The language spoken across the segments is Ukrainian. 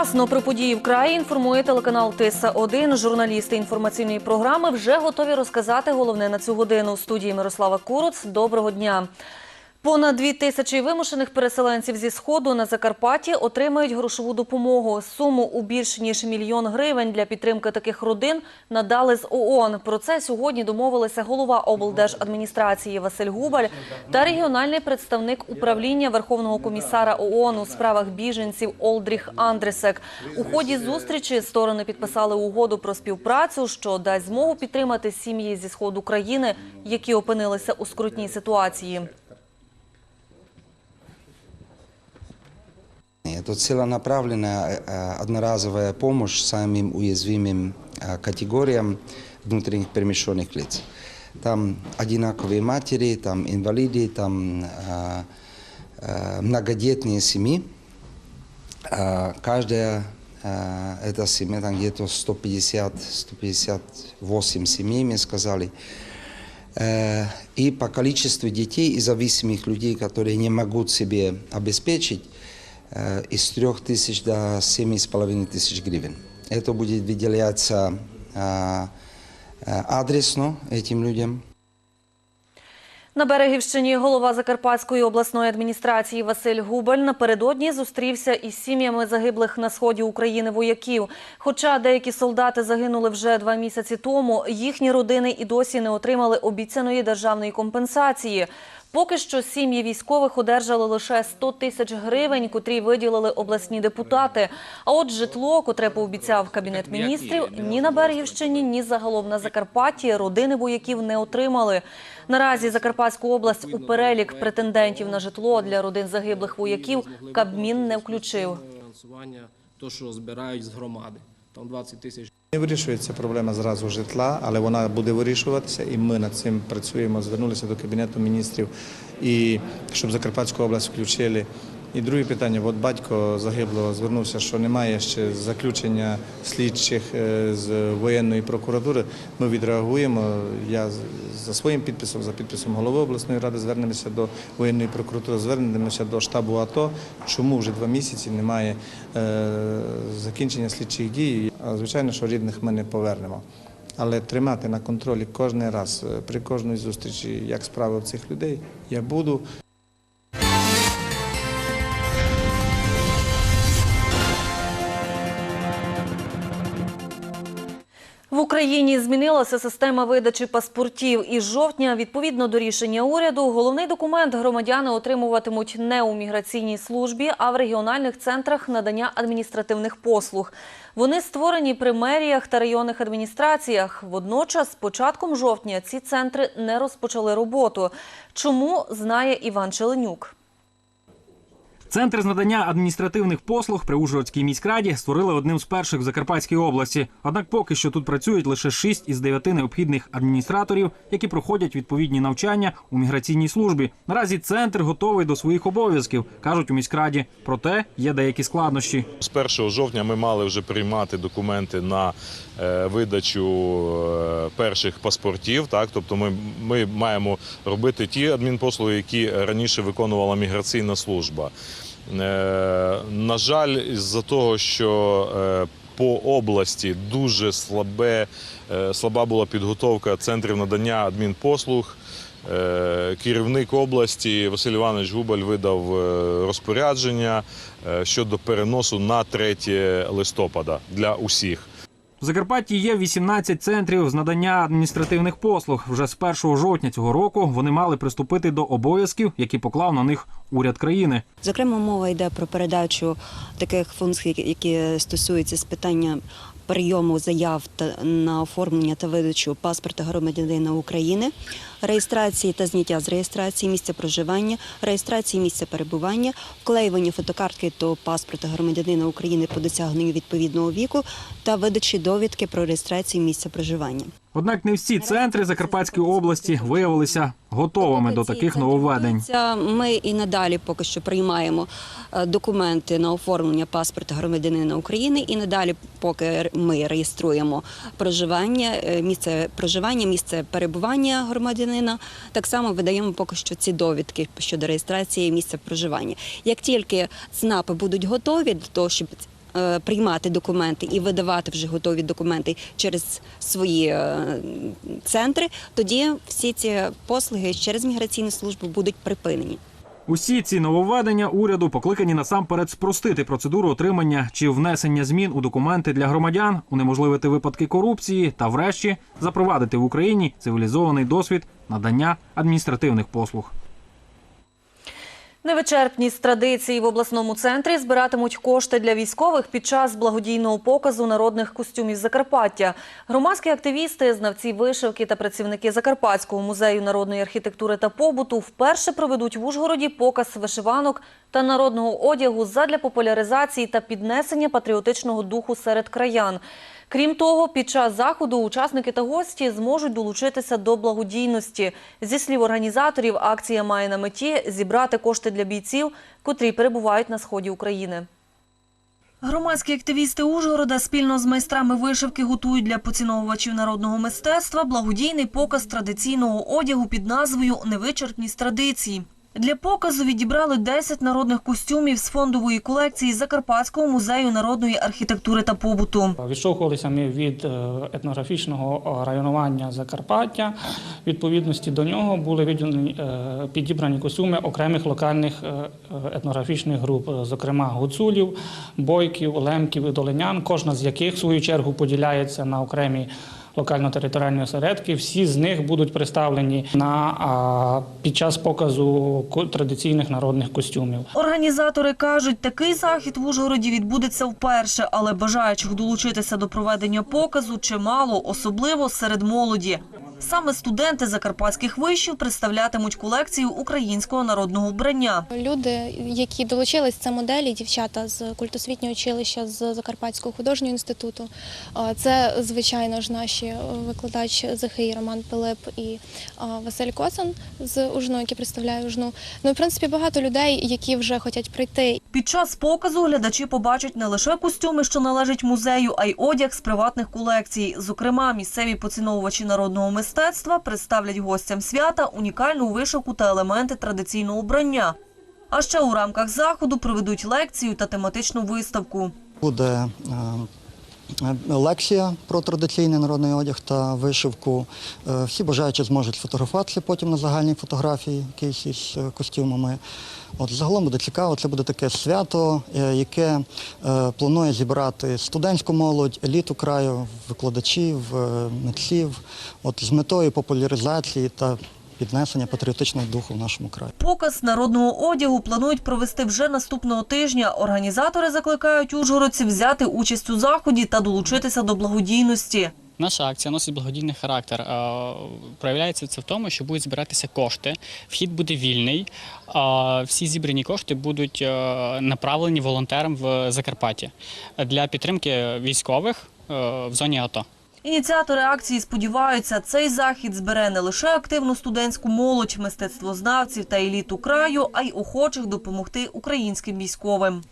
Вчасно про події в краї інформує телеканал Тиса 1 Журналісти інформаційної програми вже готові розказати головне на цю годину. У студії Мирослава Куруц. Доброго дня. Понад дві тисячі вимушених переселенців зі сходу на Закарпатті отримають грошову допомогу. Суму у більш ніж мільйон гривень для підтримки таких родин надали з ООН. Про це сьогодні домовилися голова облдержадміністрації Василь Губаль та регіональний представник управління Верховного комісара ООН у справах біженців Олдріх Андресек. У ході зустрічі сторони підписали угоду про співпрацю, що дасть змогу підтримати сім'ї зі сходу країни, які опинилися у скрутній ситуації. Это целенаправленная э, одноразовая помощь самым уязвимым э, категориям внутренних перемещенных лиц. Там одинаковые матери, там инвалиды, там э, э, многодетные семьи. Э, Каждая э, эта семья, там где-то 150-158 семей, мне сказали. Э, И по количеству детей и зависимых людей, которые не могут себе обеспечить, э, из 3 тысяч до 7,5 тысяч гривен. Это будет выделяться э, э, адресно этим людям. На Берегівщині голова Закарпатської обласної адміністрації Василь Губаль напередодні зустрівся із сім'ями загиблих на сході України вояків. Хоча деякі солдати загинули вже два місяці тому, їхні родини і досі не отримали обіцяної державної компенсації. Поки що сім'ї військових одержали лише 100 тисяч гривень, котрі виділили обласні депутати. А от житло, котре пообіцяв кабінет міністрів, ні на Берегівщині, ні загалом на Закарпатті родини вояків не отримали. Наразі Закарпатську область у перелік претендентів на житло для родин загиблих вояків Кабмін не включив. то, що збирають з громади. Там 20 тисяч Не вирішується проблема зразу житла, але вона буде вирішуватися, і ми над цим працюємо. Звернулися до кабінету міністрів, і щоб Закарпатську область включили. І друге питання: от батько загиблого звернувся, що немає ще заключення слідчих е, з воєнної прокуратури. Ми відреагуємо. Я за своїм підписом, за підписом голови обласної ради, звернемося до воєнної прокуратури, звернемося до штабу АТО. Чому вже два місяці немає е, закінчення слідчих дій? Звичайно, що рідних ми не повернемо. Але тримати на контролі кожен раз е, при кожній зустрічі, як справи в цих людей, я буду. Україні змінилася система видачі паспортів. Із жовтня, відповідно до рішення уряду, головний документ громадяни отримуватимуть не у міграційній службі, а в регіональних центрах надання адміністративних послуг. Вони створені при меріях та районних адміністраціях. Водночас, з початком жовтня, ці центри не розпочали роботу. Чому знає Іван Челенюк? Центр з надання адміністративних послуг при Ужгородській міськраді створили одним з перших в Закарпатській області. Однак поки що тут працюють лише 6 із 9 необхідних адміністраторів, які проходять відповідні навчання у міграційній службі. Наразі центр готовий до своїх обов'язків, кажуть у міськраді. Проте є деякі складнощі. З 1 жовтня ми мали вже приймати документи на видачу е, перших паспортів. Так, тобто ми, ми маємо робити ті адмінпослуги, які раніше виконувала міграційна служба. Е, На жаль, з-за того, що е, по області дуже слабе, е, слаба була підготовка центрів надання адмінпослуг. Е, Керівник області Василь Іванович Губаль видав е, розпорядження е, щодо переносу на 3 листопада для усіх. В Закарпатті є 18 центрів з надання адміністративних послуг. Вже з 1 жовтня цього року вони мали приступити до обов'язків, які поклав на них уряд країни. Зокрема, мова йде про передачу таких функцій, які стосуються з питання прийому заяв на оформлення та видачу паспорта громадянина України, реєстрації та зняття з реєстрації місця проживання, реєстрації місця перебування, вклеювання фотокартки до паспорта громадянина України по досягненню відповідного віку та видачі довідки про реєстрацію місця проживання. Однак не всі центри Закарпатської області виявилися готовими до таких нововведень. Ми і надалі поки що приймаємо е, документи на оформлення паспорта громадянина України, і надалі, поки ми реєструємо проживання, е, місце проживання, місце перебування громадянина, так само видаємо поки що ці довідки щодо реєстрації місця проживання. Як тільки ЦНАПи будуть готові для того, щоб приймати документи і видавати вже готові документи через свої е, центри, тоді всі ці послуги через міграційну службу будуть припинені. Усі ці нововведення уряду покликані насамперед спростити процедуру отримання чи внесення змін у документи для громадян, унеможливити випадки корупції та, врешті, запровадити в Україні цивілізований досвід надання адміністративних послуг. Невичерпність традицій в обласному центрі збиратимуть кошти для військових під час благодійного показу народних костюмів Закарпаття. Громадські активісти, знавці вишивки та працівники Закарпатського музею народної архітектури та побуту вперше проведуть в Ужгороді показ вишиванок та народного одягу задля популяризації та піднесення патріотичного духу серед краян. Крім того, під час заходу учасники та гості зможуть долучитися до благодійності. Зі слів організаторів, акція має на меті зібрати кошти для бійців, котрі перебувають на сході України. Громадські активісти Ужгорода спільно з майстрами вишивки готують для поціновувачів народного мистецтва благодійний показ традиційного одягу під назвою Невичерпність традицій. Для показу відібрали 10 народних костюмів з фондової колекції Закарпатського музею народної архітектури та побуту. Відштовхувалися ми від е, етнографічного районування Закарпаття. Відповідності до нього були виділені е, підібрані костюми окремих локальних е, етнографічних груп, зокрема гуцулів, бойків, лемків і долинян, кожна з яких в свою чергу поділяється на окремі локально-територіальні осередки. Всі з них будуть представлені на під час показу традиційних народних костюмів. Організатори кажуть, такий захід в Ужгороді відбудеться вперше, але бажаючих долучитися до проведення показу чимало, особливо серед молоді. Саме студенти закарпатських вишів представлятимуть колекцію українського народного вбрання. Люди, які долучились, це моделі, дівчата з культосвітнього училища з Закарпатського художнього інституту. Це, звичайно ж, наші е, викладач ЗХІ Роман Пилип і Василь Коцан з Ужну, який представляє Ужну. Ну, в принципі, багато людей, які вже хочуть прийти Під час показу глядачі побачать не лише костюми, що належать музею, а й одяг з приватних колекцій. Зокрема, місцеві поціновувачі народного мистецтва представлять гостям свята унікальну вишивку та елементи традиційного обрання. А ще у рамках заходу проведуть лекцію та тематичну виставку. Буде е, лекція про традиційний народний одяг та вишивку. Е, Всі бажаючі зможуть фотографуватися потім на загальній фотографії, якісь із е, костюмами. От загалом буде цікаво, це буде таке свято, е, яке е, планує зібрати студентську молодь, еліту краю, викладачів, е, митців, от з метою популяризації та піднесення патріотичного духу в нашому краї. Показ народного одягу планують провести вже наступного тижня. Організатори закликають ужгородців взяти участь у заході та долучитися до благодійності. Наша акція носить благодійний характер. Проявляється це в тому, що будуть збиратися кошти. Вхід буде вільний. Всі зібрані кошти будуть е, направлені волонтерам в Закарпатті для підтримки військових е, в зоні АТО. Ініціатори акції сподіваються, цей захід збере не лише активну студентську молодь, мистецтвознавців та еліту краю, а й охочих допомогти українським військовим.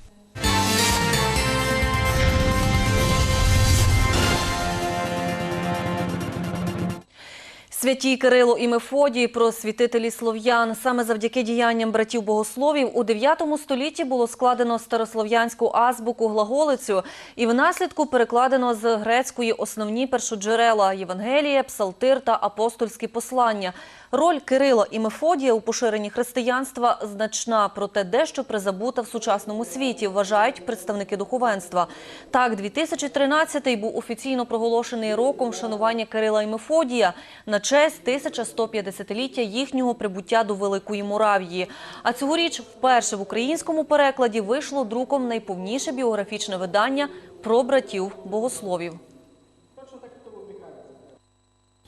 Святі Кирило і Мефодій, просвітителі слов'ян. Саме завдяки діянням братів богословів у 9 столітті було складено старослов'янську азбуку глаголицю і внаслідку перекладено з грецької основні першоджерела – Євангелія, Псалтир та апостольські послання. Роль Кирила і Мефодія у поширенні християнства значна, проте дещо призабута в сучасному світі, вважають представники духовенства. Так, 2013-й був офіційно проголошений роком вшанування Кирила і Мефодія на честь 1150-ліття їхнього прибуття до Великої Моравії. А цьогоріч вперше в українському перекладі вийшло друком найповніше біографічне видання про братів богословів.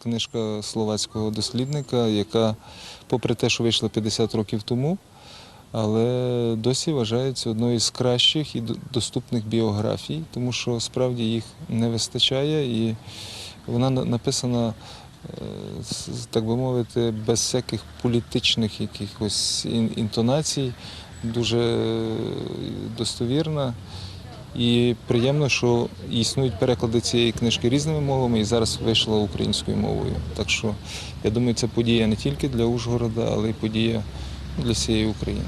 Книжка словацького дослідника, яка, попри те, що вийшла 50 років тому, але досі вважається одною з кращих і доступних біографій, тому що справді їх не вистачає, і вона написана, е, так би мовити, без всяких політичних якихось ін- інтонацій, дуже е, достовірна. І приємно, що існують переклади цієї книжки різними мовами і зараз вийшла українською мовою. Так що я думаю, це подія не тільки для Ужгорода, але й подія для всієї України.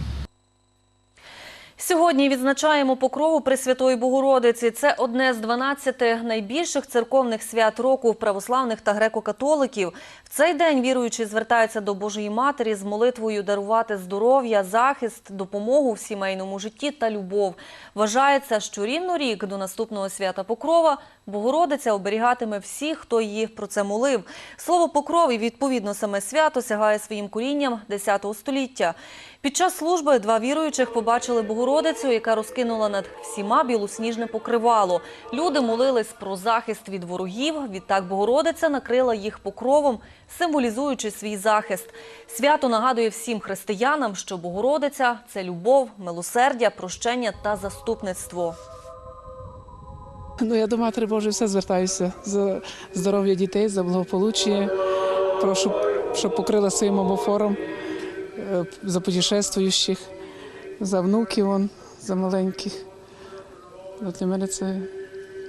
Сьогодні відзначаємо покрову Пресвятої Богородиці. Це одне з 12 найбільших церковних свят року православних та греко-католиків. В цей день віруючі звертаються до Божої Матері з молитвою дарувати здоров'я, захист, допомогу в сімейному житті та любов. Вважається, що рівно рік до наступного свята Покрова Богородиця оберігатиме всіх, хто її про це молив. Слово покров і відповідно саме свято сягає своїм корінням X століття. Під час служби два віруючих побачили Богородицю, яка розкинула над всіма білосніжне покривало. Люди молились про захист від ворогів. Відтак Богородиця накрила їх покровом, символізуючи свій захист. Свято нагадує всім християнам, що Богородиця це любов, милосердя, прощення та заступництво. Ну, я до Матері Божої все звертаюся за здоров'я дітей, за благополуччя. Прошу, щоб покрила своїм обофором е, за путешествуючих, за внуків, он, за маленьких. Ну, Для мене це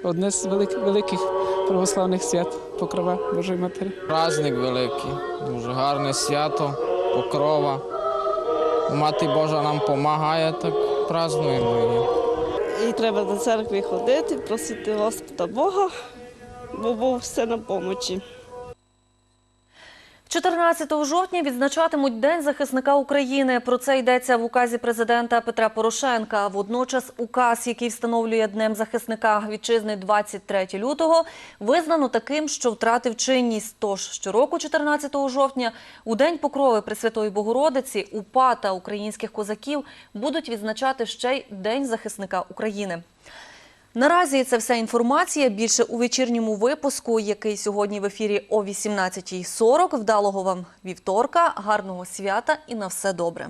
одне з великих, великих православних свят Покрова Божої Матері. Праздник великий, дуже гарне свято, покрова. Мати Божа нам допомагає, так празднуємо її. І треба до церкви ходити, просити Господа Бога, бо Бог все на помочі. 14 жовтня відзначатимуть День захисника України. Про це йдеться в указі президента Петра Порошенка. Водночас указ, який встановлює Днем захисника вітчизни 23 лютого, визнано таким, що втратив чинність. Тож щороку, 14 жовтня, у День покрови Пресвятої Богородиці, УПА та українських козаків будуть відзначати ще й День захисника України. Наразі це вся інформація. Більше у вечірньому випуску, який сьогодні в ефірі о 18.40. Вдалого вам вівторка, гарного свята і на все добре.